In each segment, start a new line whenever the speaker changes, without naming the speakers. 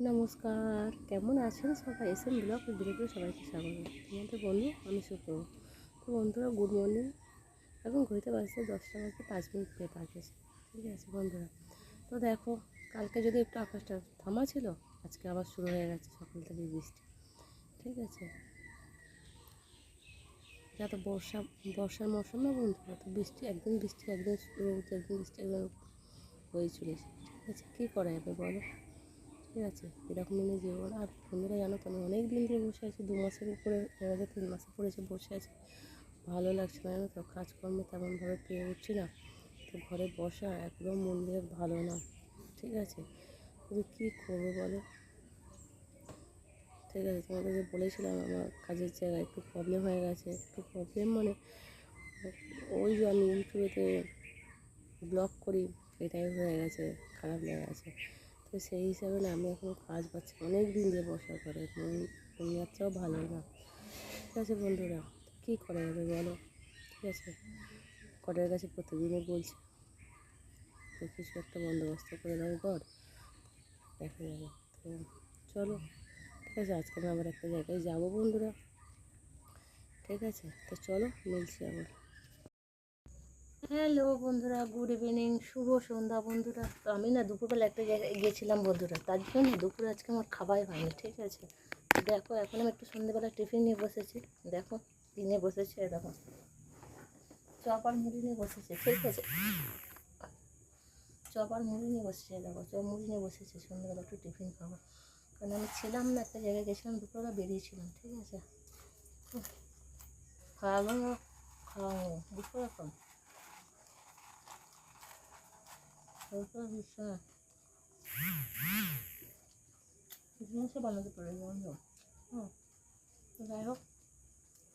নমস্কার। কেমন আছেন সবাই? এসে ব্লগ ভিডিওতে সবাইকে স্বাগত। তোমাদের বন্ধু, আমি সুপ্র তো বন্ধুরা গুড মর্নিং এখন ঘুরতে পারছে দশটা বাজে পাঁচ মিনিট পেয়ে পাঠিয়েছে ঠিক আছে বন্ধুরা। তো দেখো, কালকে যদি একটু আকাশটা থামা ছিল, আজকে আবার শুরু হয়ে গেছে সকাল থেকে বৃষ্টি। ঠিক আছে? যা তো বর্ষা, বর্ষার মৌসুম না বন্ধুরা? তো বৃষ্টি, একদিন বৃষ্টি, একদিন রোদ একদিন বৃষ্টি, একদিন হয়ে চলেছে ঠিক আছে? কী করা যাবে বলো? ঠিক আছে? এরকম দিনে জীবন আর বন্ধুরা জানো তো, আমি অনেক দিন ধরে বসে আছি, দু মাসের উপরে এবারে তিন মাসে পড়েছে বসে আছি। ভালো লাগছে না জানো তো, কাজকর্মে তেমনভাবে পেয়ে উঠছি না। তো ঘরে বসা একদম মন দিয়ে ভালো না, ঠিক আছে? তুমি কী করব বলো? ঠিক আছে তোমাদের যে বলেছিলাম আমার কাজের জায়গায় একটু প্রবলেম হয়ে গেছে, একটু প্রবলেম মানে ওই যে আমি ইউটিউবেতে ব্লগ করি এটাই হয়ে গেছে, খারাপ লেগে গেছে। তো সেই হিসাবে না, আমি এখন কাজ পাচ্ছি অনেক দিন দিয়ে বসা করে মন যাত্রাও ভালো না। ঠিক আছে বন্ধুরা, কী করা যাবে বলো? ঠিক আছে? কটার কাছে প্রতিদিনই বলছি। কিছু একটা বন্দোবস্ত করে দাও ঘর, দেখা যাবে। তো চলো, ঠিক আছে, আজকে আমি আবার একটা জায়গায় যাব বন্ধুরা। ঠিক আছে? তো চলো, মিলছি আবার। হ্যালো বন্ধুরা গুড ইভিনিং শুভ সন্ধ্যা বন্ধুরা। তো আমি না দুপুরবেলা একটা জায়গায় গিয়েছিলাম বন্ধুরা, তার জন্য দুপুরে আজকে আমার খাবারই হয়নি, ঠিক আছে? দেখো, এখন আমি একটু সন্ধ্যেবেলা টিফিন নিয়ে বসেছি, দেখো, দিনে বসেছি দেখো চপ আর মুড়ি নিয়ে বসেছে, ঠিক আছে? চপ আর মুড়ি নিয়ে বসেছে, দেখো, চপ, মুড়ি নিয়ে বসেছে, সন্ধ্যেবেলা একটু টিফিন খাব। কারণ আমি ছিলাম না একটা জায়গায় গেছিলাম, দুপুরবেলা বেরিয়েছিলাম, ঠিক আছে? খাওয়া না? খাওয়াবো বুঝতে পারছ জিনিসও বানাতে পারে যাই হোক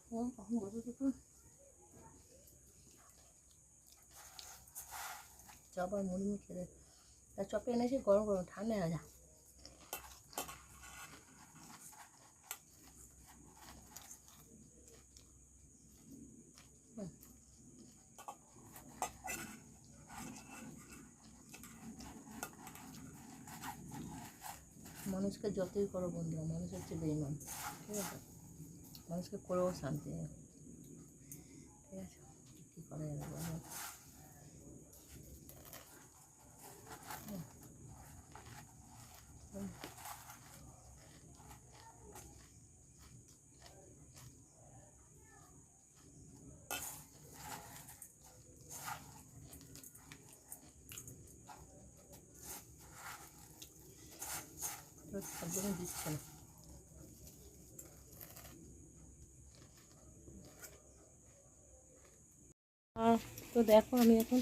হুম কখন বসে থাকুন চপ আর মুড়ি মুড়ি চপে এনেছি গরম গরম, ঠান্ডা হয়ে যা মানুষকে যতই করো বন্ধুরা মানুষ হচ্ছে বেইমান ঠিক আছে? মানুষকে করেও শান্তি নেই ঠিক আছে কী করা যাবে বলো হুম। হুম। তো একদমই দিচ্ছে না। আর তো দেখো আমি এখন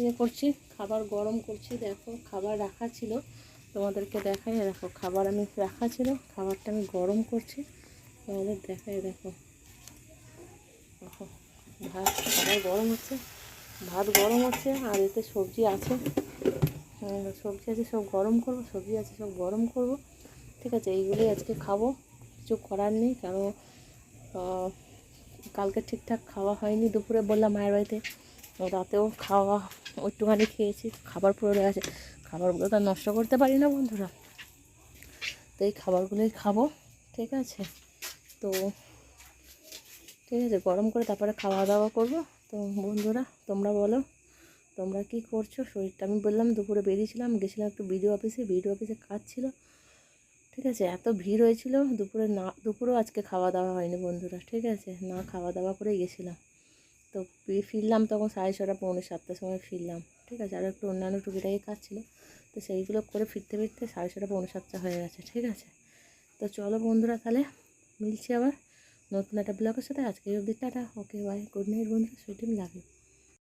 ইয়ে করছি, খাবার গরম করছি। দেখো খাবার রাখা ছিল, তোমাদেরকে দেখাই। দেখো, খাবার আমি রাখা ছিল, খাবারটা আমি গরম করছি। তোমাদের দেখাই, দেখো। দেখো ভাত খাবার গরম হচ্ছে, ভাত গরম হচ্ছে, আর এতে সবজি আছে। সবজি আছে, সব গরম করব, সবজি আছে, সব গরম করব। ঠিক আছে, এইগুলোই আজকে খাব। কিছু করার নেই, কারণ কালকে ঠিকঠাক খাওয়া হয়নি, দুপুরে বললাম মায়ের বাড়িতে। রাতেও খাওয়া একটুখানি খেয়েছি, খাবার পুরো আছে খাবারগুলো তো নষ্ট করতে পারি না বন্ধুরা। তো এই খাবারগুলোই খাব, ঠিক আছে? তো ঠিক আছে, গরম করে তারপরে খাওয়া দাওয়া করব। তো বন্ধুরা, তোমরা বলো, তোমরা কি করছ? শরীরটা আমি বললাম, দুপুরে বেরিয়েছিলাম, গেছিলাম একটু বিডিও অফিসে বিডিও অফিসে কাজ ছিল। ঠিক আছে? এত ভিড় হয়েছিল, দুপুরে না, দুপুরেও আজকে খাওয়া দাওয়া হয়নি বন্ধুরা, ঠিক আছে? না খাওয়া দাওয়া করে গেছিলাম। তো ফিরলাম তখন সাড়ে ছটা, পৌনে সাতটার সময় ফিরলাম, ঠিক আছে? আর একটু অন্যান্য টুকিটাকি কাজ ছিল, তো সেইগুলো করে ফিরতে ফিরতে সাড়ে ছটা, পৌনে সাতটা হয়ে গেছে, ঠিক আছে? তো চলো বন্ধুরা তাহলে, মিলছি আবার নতুন একটা ব্লগের সাথে। আজকে অবধি tata, okay bye good night বন্ধুরা সুইটিম লাগে